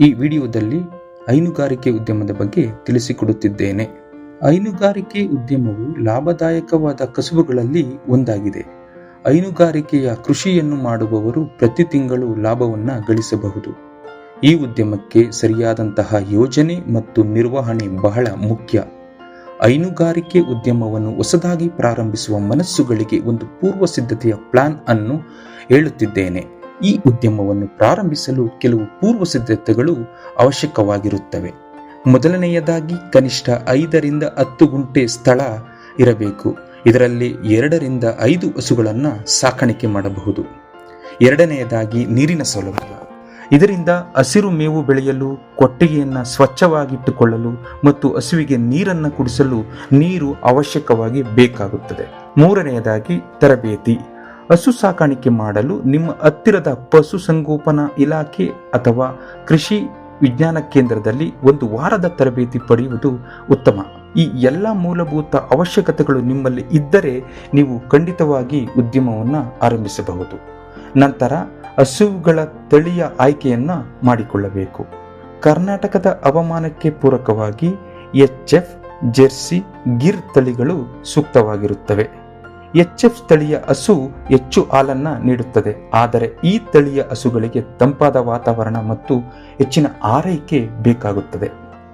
ಈ ವಿಡಿಯೋದಲ್ಲಿ ಹೈನುಗಾರಿಕೆ ಉದ್ಯಮದ ಬಗ್ಗೆ ತಿಳಿಸಿಕೊಡುತ್ತಿದ್ದೇನೆ. ಹೈನುಗಾರಿಕೆ ಉದ್ಯಮವು ಲಾಭದಾಯಕವಾದ ಕಸುಬುಗಳಲ್ಲಿ ಒಂದಾಗಿದೆ. ಹೈನುಗಾರಿಕೆಯ ಕೃಷಿಯನ್ನು ಮಾಡುವವರು ಪ್ರತಿ ತಿಂಗಳು ಲಾಭವನ್ನು ಗಳಿಸಬಹುದು. ಈ ಉದ್ಯಮಕ್ಕೆ ಸರಿಯಾದಂತಹ ಯೋಜನೆ ಮತ್ತು ನಿರ್ವಹಣೆ ಬಹಳ ಮುಖ್ಯ. ಹೈನುಗಾರಿಕೆ ಉದ್ಯಮವನ್ನು ಹೊಸದಾಗಿ ಪ್ರಾರಂಭಿಸುವ ಮನಸ್ಸುಗಳಿಗೆ ಒಂದು ಪೂರ್ವ ಸಿದ್ಧತೆಯ ಪ್ಲಾನ್ ಅನ್ನು ಹೇಳುತ್ತಿದ್ದೇನೆ. ಈ ಉದ್ಯಮವನ್ನು ಪ್ರಾರಂಭಿಸಲು ಕೆಲವು ಪೂರ್ವ ಸಿದ್ಧತೆಗಳು ಅವಶ್ಯಕವಾಗಿರುತ್ತವೆ. ಮೊದಲನೆಯದಾಗಿ ಕನಿಷ್ಠ ಐದರಿಂದ ಹತ್ತು ಗುಂಟೆ ಸ್ಥಳ ಇರಬೇಕು. ಇದರಲ್ಲಿ ಎರಡರಿಂದ ಐದು ಹಸುಗಳನ್ನು ಸಾಕಾಣಿಕೆ ಮಾಡಬಹುದು. ಎರಡನೆಯದಾಗಿ ನೀರಿನ ಸೌಲಭ್ಯ. ಇದರಿಂದ ಹಸಿರು ಮೇವು ಬೆಳೆಯಲು, ಕೊಟ್ಟಿಗೆಯನ್ನು ಸ್ವಚ್ಛವಾಗಿಟ್ಟುಕೊಳ್ಳಲು ಮತ್ತು ಹಸುವಿಗೆ ನೀರನ್ನು ಕುಡಿಸಲು ನೀರು ಅವಶ್ಯಕವಾಗಿ ಬೇಕಾಗುತ್ತದೆ. ಮೂರನೆಯದಾಗಿ ತರಬೇತಿ. ಹಸು ಸಾಕಾಣಿಕೆ ಮಾಡಲು ನಿಮ್ಮ ಹತ್ತಿರದ ಪಶುಸಂಗೋಪನಾ ಇಲಾಖೆ ಅಥವಾ ಕೃಷಿ ವಿಜ್ಞಾನ ಕೇಂದ್ರದಲ್ಲಿ ಒಂದು ವಾರದ ತರಬೇತಿ ಪಡೆಯುವುದು ಉತ್ತಮ. ಈ ಎಲ್ಲ ಮೂಲಭೂತ ಅವಶ್ಯಕತೆಗಳು ನಿಮ್ಮಲ್ಲಿ ಇದ್ದರೆ ನೀವು ಖಂಡಿತವಾಗಿ ಉದ್ಯಮವನ್ನು ಆರಂಭಿಸಬಹುದು. ನಂತರ ಹಸುಗಳ ತಳಿಯ ಆಯ್ಕೆಯನ್ನು ಮಾಡಿಕೊಳ್ಳಬೇಕು. ಕರ್ನಾಟಕದ ಹವಾಮಾನಕ್ಕೆ ಪೂರಕವಾಗಿ ಎಚ್ ಎಫ್ ಜೆರ್ಸಿ, ಗಿರ್ ತಳಿಗಳು ಸೂಕ್ತವಾಗಿರುತ್ತವೆ. ಎಚ್ ಎಫ್ ತಳಿಯ ಹಸು ಹೆಚ್ಚು ಹಾಲನ್ನ ನೀಡುತ್ತದೆ. ಆದರೆ ಈ ತಳಿಯ ಹಸುಗಳಿಗೆ ತಂಪಾದ ವಾತಾವರಣ ಮತ್ತು ಹೆಚ್ಚಿನ ಆರೈಕೆ ಬೇಕಾಗುತ್ತದೆ.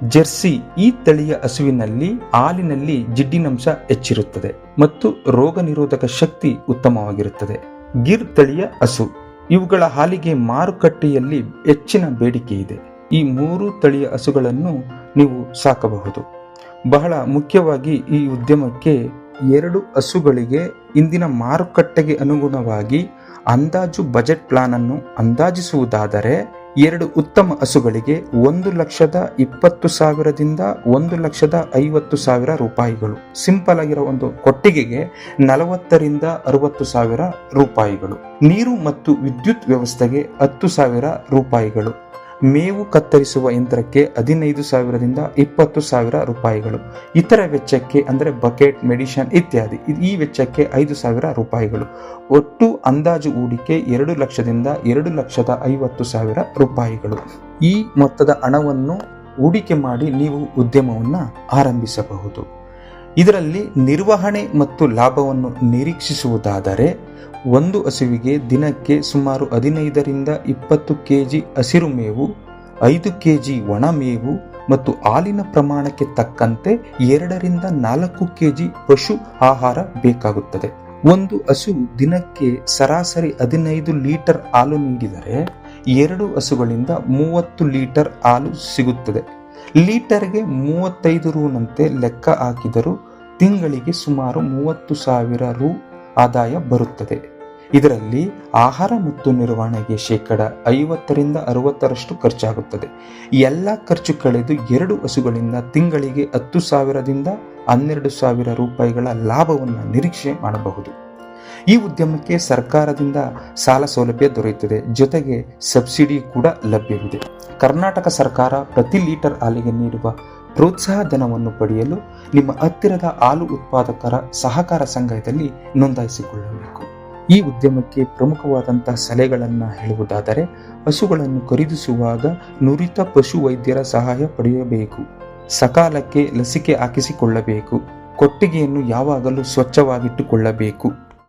ಜೆರ್ಸಿ ಈ ತಳಿಯ ಹಸುವಿನಲ್ಲಿ, ಹಾಲಿನಲ್ಲಿ ಜಿಡ್ಡಿನಂಶ ಹೆಚ್ಚಿರುತ್ತದೆ ಮತ್ತು ರೋಗ ನಿರೋಧಕ ಶಕ್ತಿ ಉತ್ತಮವಾಗಿರುತ್ತದೆ. ಗಿರ್ ತಳಿಯ ಹಸು. ಇವುಗಳ ಹಾಲಿಗೆ ಮಾರುಕಟ್ಟೆಯಲ್ಲಿ ಹೆಚ್ಚಿನ ಬೇಡಿಕೆ ಇದೆ. ಈ ಮೂರು ತಳಿಯ ಹಸುಗಳನ್ನು ನೀವು ಸಾಕಬಹುದು. ಬಹಳ ಮುಖ್ಯವಾಗಿ ಈ ಉದ್ಯಮಕ್ಕೆ ಎರಡು ಹಸುಗಳಿಗೆ ಇಂದಿನ ಮಾರುಕಟ್ಟೆಗೆ ಅನುಗುಣವಾಗಿ ಅಂದಾಜು ಬಜೆಟ್ ಪ್ಲಾನ್ ಅನ್ನು ಅಂದಾಜಿಸುವುದಾದರೆ ಎರಡು ಉತ್ತಮ ಹಸುಗಳಿಗೆ ಒಂದು ಲಕ್ಷದ ಇಪ್ಪತ್ತು ಸಾವಿರದಿಂದ ಒಂದು ಲಕ್ಷದ ಐವತ್ತು ಸಾವಿರ ರೂಪಾಯಿಗಳು. ಸಿಂಪಲ್ ಆಗಿರೋ ಒಂದು ಕೊಟ್ಟಿಗೆಗೆ ನಲವತ್ತರಿಂದ ಅರವತ್ತು ಸಾವಿರ ರೂಪಾಯಿಗಳು. ನೀರು ಮತ್ತು ವಿದ್ಯುತ್ ವ್ಯವಸ್ಥೆಗೆ ಹತ್ತು ಸಾವಿರ ರೂಪಾಯಿಗಳು. ಮೇವು ಕತ್ತರಿಸುವ ಯಂತ್ರಕ್ಕೆ ಹದಿನೈದು ಸಾವಿರದಿಂದ ಇಪ್ಪತ್ತು ಸಾವಿರ ರೂಪಾಯಿಗಳು. ಇತರ ವೆಚ್ಚಕ್ಕೆ ಅಂದರೆ ಬಕೆಟ್, ಮೆಡಿಷನ್ ಇತ್ಯಾದಿ. ಈ ವೆಚ್ಚಕ್ಕೆ ಐದು ಸಾವಿರ ರೂಪಾಯಿಗಳು. ಒಟ್ಟು ಅಂದಾಜು ಹೂಡಿಕೆ ಎರಡು ಲಕ್ಷದಿಂದ ಎರಡು ಲಕ್ಷದ ಐವತ್ತು ಸಾವಿರ ರೂಪಾಯಿಗಳು. ಈ ಮೊತ್ತದ ಹಣವನ್ನು ಹೂಡಿಕೆ ಮಾಡಿ ನೀವು ಉದ್ಯಮವನ್ನು ಆರಂಭಿಸಬಹುದು. ಇದರಲ್ಲಿ ನಿರ್ವಹಣೆ ಮತ್ತು ಲಾಭವನ್ನು ನಿರೀಕ್ಷಿಸುವುದಾದರೆ, ಒಂದು ಹಸುವಿಗೆ ದಿನಕ್ಕೆ ಸುಮಾರು ಹದಿನೈದರಿಂದ ಇಪ್ಪತ್ತು ಕೆ ಜಿ ಹಸಿರು ಮೇವು, ಐದು ಕೆ ಜಿ ಒಣ ಮೇವು ಮತ್ತು ಹಾಲಿನ ಪ್ರಮಾಣಕ್ಕೆ ತಕ್ಕಂತೆ ಎರಡರಿಂದ ನಾಲ್ಕು ಕೆಜಿ ಪಶು ಆಹಾರ ಬೇಕಾಗುತ್ತದೆ. ಒಂದು ಹಸು ದಿನಕ್ಕೆ ಸರಾಸರಿ ಹದಿನೈದು ಲೀಟರ್ ಹಾಲು ನೀಡಿದರೆ, ಎರಡು ಹಸುಗಳಿಂದ ಮೂವತ್ತು ಲೀಟರ್ ಹಾಲು ಸಿಗುತ್ತದೆ. ಲೀಟರ್ಗೆ ಮೂವತ್ತೈದು ರೂನಂತೆ ಲೆಕ್ಕ ಹಾಕಿದರೂ ತಿಂಗಳಿಗೆ ಸುಮಾರು ಮೂವತ್ತು ಸಾವಿರ ರು ಆದಾಯ ಬರುತ್ತದೆ. ಇದರಲ್ಲಿ ಆಹಾರ ಮತ್ತು ನಿರ್ವಹಣೆಗೆ ಶೇಕಡ ಐವತ್ತರಿಂದ ಅರವತ್ತರಷ್ಟು ಖರ್ಚಾಗುತ್ತದೆ. ಎಲ್ಲ ಖರ್ಚು ಕಳೆದು ಎರಡು ಹಸುಗಳಿಂದ ತಿಂಗಳಿಗೆ ಹತ್ತು ಸಾವಿರದಿಂದ ಹನ್ನೆರಡು ಸಾವಿರ ರೂಪಾಯಿಗಳ ಲಾಭವನ್ನು ನಿರೀಕ್ಷೆ ಮಾಡಬಹುದು. ಈ ಉದ್ಯಮಕ್ಕೆ ಸರ್ಕಾರದಿಂದ ಸಾಲ ಸೌಲಭ್ಯ ದೊರೆಯುತ್ತದೆ. ಜೊತೆಗೆ ಸಬ್ಸಿಡಿ ಕೂಡ ಲಭ್ಯವಿದೆ. ಕರ್ನಾಟಕ ಸರ್ಕಾರ ಪ್ರತಿ ಲೀಟರ್ ಹಾಲಿಗೆ ನೀಡುವ ಪ್ರೋತ್ಸಾಹ ಧನವನ್ನು ಪಡೆಯಲು ನಿಮ್ಮ ಹತ್ತಿರದ ಹಾಲು ಉತ್ಪಾದಕರ ಸಹಕಾರ ಸಂಘದಲ್ಲಿ ನೋಂದಾಯಿಸಿಕೊಳ್ಳಬೇಕು. ಈ ಉದ್ಯಮಕ್ಕೆ ಪ್ರಮುಖವಾದಂತಹ ಸಲಹೆಗಳನ್ನು ಹೇಳುವುದಾದರೆ, ಹಸುಗಳನ್ನು ಖರೀದಿಸುವಾಗ ನುರಿತ ಪಶು ವೈದ್ಯರ ಸಹಾಯ ಪಡೆಯಬೇಕು. ಸಕಾಲಕ್ಕೆ ಲಸಿಕೆ ಹಾಕಿಸಿಕೊಳ್ಳಬೇಕು. ಕೊಟ್ಟಿಗೆಯನ್ನು ಯಾವಾಗಲೂ ಸ್ವಚ್ಛವಾಗಿಟ್ಟುಕೊಳ್ಳಬೇಕು.